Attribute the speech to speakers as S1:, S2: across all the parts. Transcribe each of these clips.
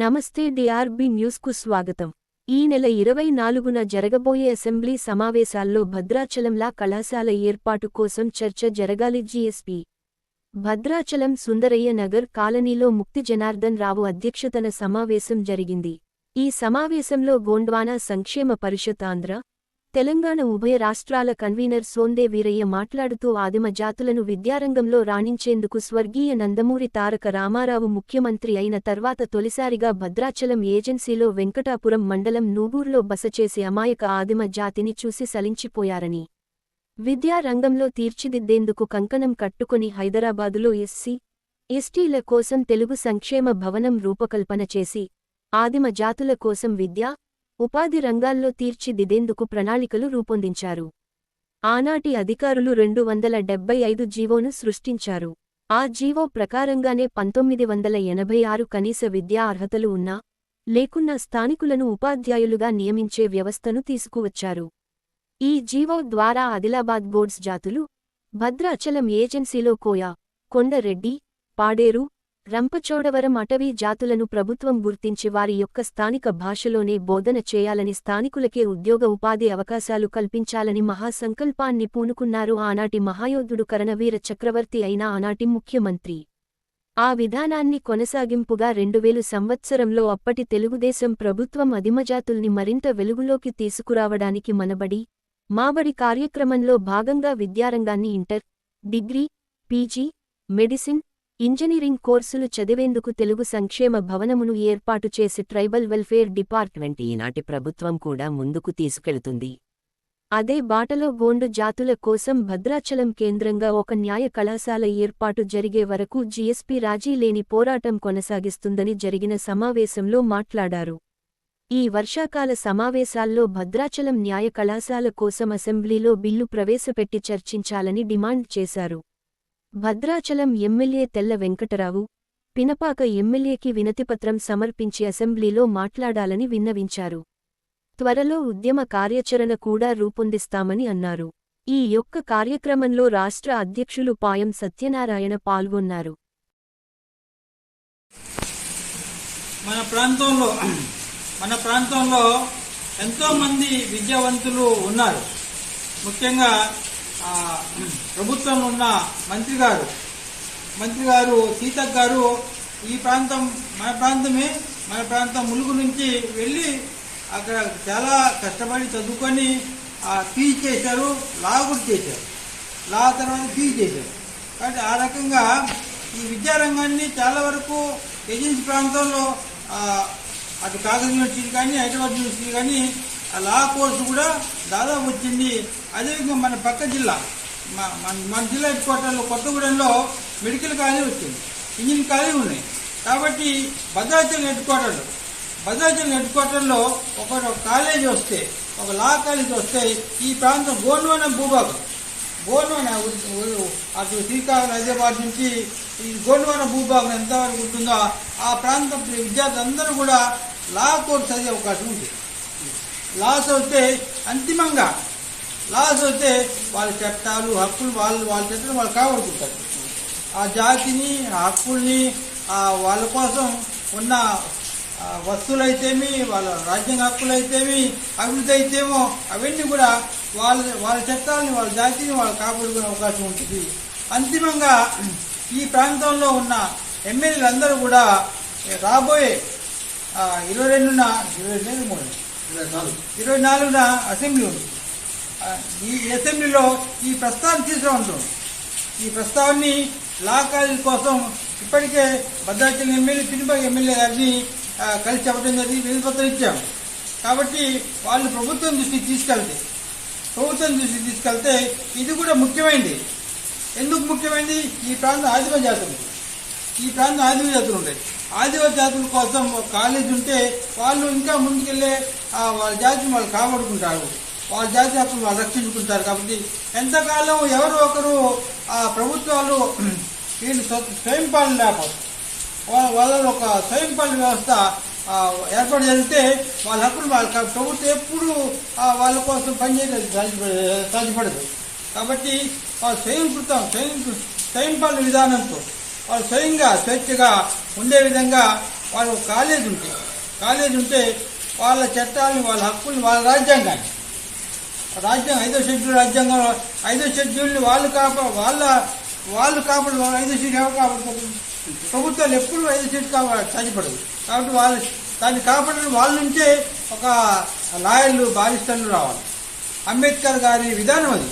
S1: నమస్తే డిఆర్బి న్యూస్కు స్వాగతం. ఈ నెల ఇరవై నాలుగున జరగబోయే అసెంబ్లీ సమావేశాల్లో భద్రాచలంలా కళాశాల ఏర్పాటు కోసం చర్చ జరగాలి జీఎస్పీ. భద్రాచలం సుందరయ్య నగర్ కాలనీలో ముక్తి జనార్దన్ రావు అధ్యక్షతన సమావేశం జరిగింది. ఈ సమావేశంలో గోండ్వానా సంక్షేమ పరిషత్ ఆంధ్ర తెలంగాణ ఉభయ రాష్ట్రాల కన్వీనర్ సోందే వీరయ్య మాట్లాడుతూ ఆదిమ జాతులను విద్యారంగంలో రాణించేందుకు స్వర్గీయ నందమూరి తారక రామారావు ముఖ్యమంత్రి అయిన తర్వాత తొలిసారిగా భద్రాచలం ఏజెన్సీలో వెంకటాపురం మండలం నూగూర్లో బస చేసి అమాయక ఆదిమ జాతిని చూసి సలించిపోయారని. విద్యారంగంలో తీర్చిదిద్దేందుకు కంకణం కట్టుకుని హైదరాబాదులో ఎస్సీ ఎస్టీల కోసం తెలుగు సంక్షేమ భవనం రూపకల్పన చేసి ఆదిమ జాతుల కోసం విద్యా ఉపాధి రంగాల్లో తీర్చిదిద్దేందుకు ప్రణాళికలు రూపొందించారు. ఆనాటి అధికారులు రెండు వందల డెబ్బై ఐదు జీవోను సృష్టించారు. ఆ జీవో ప్రకారంగానే పంతొమ్మిది వందల ఎనభై ఆరు కనీస విద్యా అర్హతలు ఉన్నా లేకున్నా స్థానికులను ఉపాధ్యాయులుగా నియమించే వ్యవస్థను తీసుకువచ్చారు. ఈ జీవో ద్వారా ఆదిలాబాద్ బోర్డ్స్ జాతులు భద్రాచలం ఏజెన్సీలో కోయ కొండరెడ్డి పాడేరు రంపచోడవరం అటవీ జాతులను ప్రభుత్వం గుర్తించి వారి యొక్క స్థానిక భాషలోనే బోధన చేయాలని స్థానికులకే ఉద్యోగ ఉపాధి అవకాశాలు కల్పించాలని మహాసంకల్పాన్ని పూనుకున్నారు ఆనాటి మహాయోధుడు కరణవీర చక్రవర్తి అయిన ఆనాటి ముఖ్యమంత్రి. ఆ విధానాన్ని కొనసాగింపుగా రెండువేలు సంవత్సరంలో అప్పటి తెలుగుదేశం ప్రభుత్వం అధిమజాతుల్ని మరింత వెలుగులోకి తీసుకురావడానికి మనబడి మాబడి కార్యక్రమంలో భాగంగా విద్యారంగాన్ని inter degree PG medicine engineering కోర్సులు చదివేందుకు తెలుగు సంక్షేమ భవనమును ఏర్పాటు చేసి ట్రైబల్ వెల్ఫేర్ డిపార్ట్మెంట్ ఈనాటి ప్రభుత్వం కూడా ముందుకు తీసుకెళుతుంది. అదే బాటలో గోండు జాతుల కోసం భద్రాచలం కేంద్రంగా ఒక న్యాయ కళాశాల ఏర్పాటు జరిగే వరకు జీఎస్పీ రాజీ లేని పోరాటం కొనసాగిస్తుందని జరిగిన సమావేశంలో మాట్లాడారు. ఈ వర్షాకాల సమావేశాల్లో భద్రాచలం న్యాయ కళాశాల కోసం అసెంబ్లీలో బిల్లు ప్రవేశపెట్టి చర్చించాలని డిమాండ్ చేశారు. భద్రాచలం ఎమ్మెల్యే తెల్ల వెంకటరావు పినపాక ఎమ్మెల్యేకి వినతిపత్రం సమర్పించి అసెంబ్లీలో మాట్లాడాలని విన్నవించారు. త్వరలో ఉద్యమ కార్యాచరణ కూడా రూపొందిస్తామని అన్నారు. ఈ యొక్క కార్యక్రమంలో రాష్ట్ర అధ్యక్షులు పాయం సత్యనారాయణ పాల్గొన్నారు.
S2: మన ప్రాంతంలో మన ప్రాంతంలో ఎంతోమంది విద్యావంతులు ఉన్నారు. ముఖ్యంగా ప్రభుత్వం ఉన్న మంత్రి గారు మంత్రి గారు సీతక్ గారు ఈ ప్రాంతం మన ప్రాంతమే మన ప్రాంతం ములుగు నుంచి వెళ్ళి అక్కడ చాలా కష్టపడి చదువుకొని పీజీ చేశారు లా కూడా చేశారు. లా తర్వాత పీజీ చేశారు. కాబట్టి ఆ రకంగా ఈ విద్యారంగాన్ని చాలా వరకు ఏజెన్సీ ప్రాంతంలో అటు కాగజ్ యూనివర్సిటీ కానీ హైదరాబాద్ యూనివర్సిటీ కానీ ఆ లా కోర్సు కూడా దాదాపు వచ్చింది. అదేవిధంగా మన పక్క జిల్లా మ- మన మన జిల్లా హెడ్ క్వార్టర్లో కొత్తగూడెంలో మెడికల్ కాలేజ్ వచ్చింది. ఇంజనీరింగ్ కాలేజ్ ఉన్నాయి. కాబట్టి భద్రాచలం హెడ్ క్వార్టర్ భద్రాచలం హెడ్ క్వార్టర్లో ఒక కాలేజ్ వస్తే ఒక లా కాలేజ్ వస్తే ఈ ప్రాంతం గోండ్వాన భూభాగం. గోండ్వాన అటు శ్రీకాకుళం హైదరాబాద్ నుంచి ఈ గోండ్వాన భూభాగం ఎంతవరకు ఉంటుందో ఆ ప్రాంతం విద్యార్థులందరూ కూడా లా కోర్స్ చదివే అవకాశం ఉంది. లాస్ వస్తే అంతిమంగా లాస్ వస్తే వాళ్ళ చట్టాలు హక్కులు వాళ్ళు వాళ్ళ చట్టాలు వాళ్ళు కాపాడుకుంటారు. ఆ జాతిని ఆ హక్కుల్ని ఆ వాళ్ళ కోసం ఉన్న ఆ వస్తువులైతేమి వాళ్ళ రాజ్యాంగ హక్కులైతేమి అభివృద్ధి అయితేమో అవన్నీ కూడా వాళ్ళ వాళ్ళ చట్టాలని వాళ్ళ జాతిని వాళ్ళు కాపాడుకునే అవకాశం ఉంటుంది. అంతిమంగా ఈ ప్రాంతంలో ఉన్న ఎమ్మెల్యేలందరూ కూడా రాబోయే ఇరవై రెండున ఇరవై రెండు మూడు. ఇరవై నాలుగున అసెంబ్లీ ఉంది. ఈ అసెంబ్లీలో ఈ ప్రస్తావన తీసుకురామంటాం ఈ ప్రస్తావాన్ని లా కాలేజ్ కోసం ఇప్పటికే భద్రాచలం ఎమ్మెల్యే పినిపల్లి ఎమ్మెల్యే గారిని కలిసి చెప్పడం జరిగింది వినతిపత్రం ఇచ్చాం. కాబట్టి వాళ్ళు ప్రభుత్వం దృష్టికి తీసుకెళ్తే ప్రభుత్వం దృష్టికి తీసుకెళ్తే ఇది కూడా ముఖ్యమైనది ఎందుకు ముఖ్యమైనది ఈ ప్రాంతం ఆదిమ జాతులు. ఈ ప్రాంతం ఆదిమ జాతులు ఉంటాయి. ఆదివ జాతుల కోసం ఒక కాలేజ్ ఉంటే వాళ్ళు ఇంకా ముందుకెళ్ళే వాళ్ళ జాతిని వాళ్ళు కాపాడుకుంటారు. వాళ్ళ జాతి హక్కులు వాళ్ళు రక్షించుకుంటారు. కాబట్టి ఎంతకాలం ఎవరు ఒకరు ఆ ప్రభుత్వాలు వీళ్ళు స్వయం పాలన లేకపోతే వాళ్ళ ఒక స్వయం పాలన వ్యవస్థ ఏర్పాటు జరిగితే వాళ్ళ హక్కులు వాళ్ళ ప్రభుత్వం ఎప్పుడు వాళ్ళ కోసం పనిచేయలేదు సాధ్యపడదు. కాబట్టి వాళ్ళు స్వయం కృతం స్వయం స్వయం పాలన విధానంతో వాళ్ళు స్వయంగా స్వేచ్ఛగా ఉండే విధంగా వాళ్ళు కాలేజీ కాలేజ్ ఉంటే కాలేజ్ ఉంటే వాళ్ళ చట్టాలను వాళ్ళ హక్కుల్ని వాళ్ళ రాజ్యాంగాన్ని రాజ్యాంగం ఐదో షెడ్యూల్ రాజ్యాంగం ఐదో షెడ్యూల్ని వాళ్ళు కాప వాళ్ళ వాళ్ళు కాపాడు ఐదో షెడ్యూల్ ఎవరు కాపాడుతారు ప్రభుత్వాలు ఎప్పుడు ఐదో షెడ్యూల్ కాపాడు సాధ్యపడదు కాబట్టి వాళ్ళు దాన్ని కాపాడడం వాళ్ళ నుంచే ఒక లాయర్లు బారిస్టర్లు రావాలి. అంబేద్కర్ గారి విధానం అది.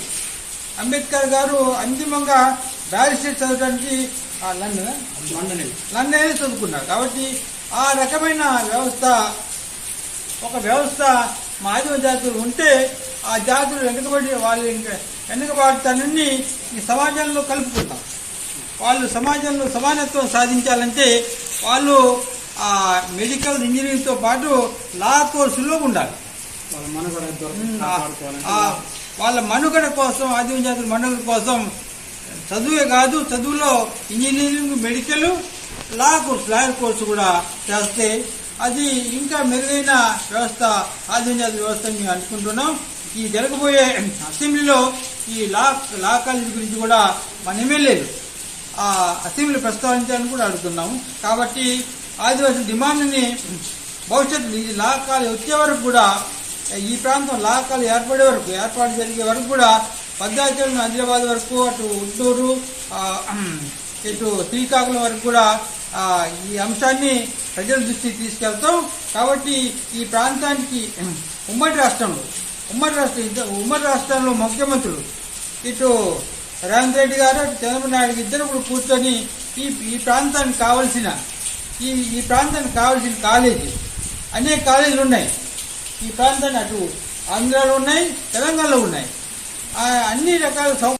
S2: అంబేద్కర్ గారు అంతిమంగా బ్యారిస్టర్ చదవడానికి లండన్. లండన్ చదువుకున్నారు. కాబట్టి ఆ రకమైన వ్యవస్థ ఒక వ్యవస్థ మా ఆదిమ జాతులు ఉంటే ఆ జాతులు వెనుకబడి వాళ్ళు ఇంకా వెనుకబడతానని ఈ సమాజంలో కలుపుకుంటాం. వాళ్ళు సమాజంలో సమానత్వం సాధించాలంటే వాళ్ళు ఆ మెడికల్ ఇంజనీరింగ్తో పాటు లా కోర్సులో ఉండాలి.
S3: వాళ్ళ మనుగడ
S2: కోసం ఆదిమ జాతుల మనుగడ కోసం చదువే కాదు చదువులో engineering medical law course lawyer course కూడా చేస్తే అది ఇంకా మెరుగైన వ్యవస్థ ఆదిమ వ్యవస్థ మేము అనుకుంటున్నాం. ఈ జరగబోయే అసెంబ్లీలో ఈ లా లా కాలేజీ గురించి కూడా మన ఎమ్మెల్యేలు ఆ అసెంబ్లీ ప్రస్తావించాలని కూడా అడుగుతున్నాము. కాబట్టి ఆదివాసీ డిమాండ్ని భవిష్యత్తు ఇది లా కాలేజీ వచ్చే వరకు కూడా ఈ ప్రాంతం లా కాలేజీ ఏర్పడే వరకు ఏర్పాటు జరిగే వరకు కూడా భద్రాచలం ఆదిలాబాద్ వరకు అటు గుంటూరు ఇటు శ్రీకాకుళం వరకు కూడా ఈ అంశాన్ని ప్రజల దృష్టికి తీసుకెళ్తాం. కాబట్టి ఈ ప్రాంతానికి ఉమ్మడి రాష్ట్రంలో ఉమ్మడి రాష్ట్రం ఇద్దరు ఉమ్మడి రాష్ట్రంలో ముఖ్యమంత్రులు ఇటు రేవంత్ రెడ్డి గారు అటు చంద్రబాబు నాయుడు ఇద్దరు కూడా కూర్చొని ఈ ఈ ప్రాంతానికి కావలసిన ఈ ఈ ప్రాంతానికి కావలసిన కాలేజీ అనేక కాలేజీలు ఉన్నాయి. ఈ ప్రాంతాన్ని అటు ఆంధ్రాలో ఉన్నాయి తెలంగాణలో ఉన్నాయి. అన్ని రకాల సౌ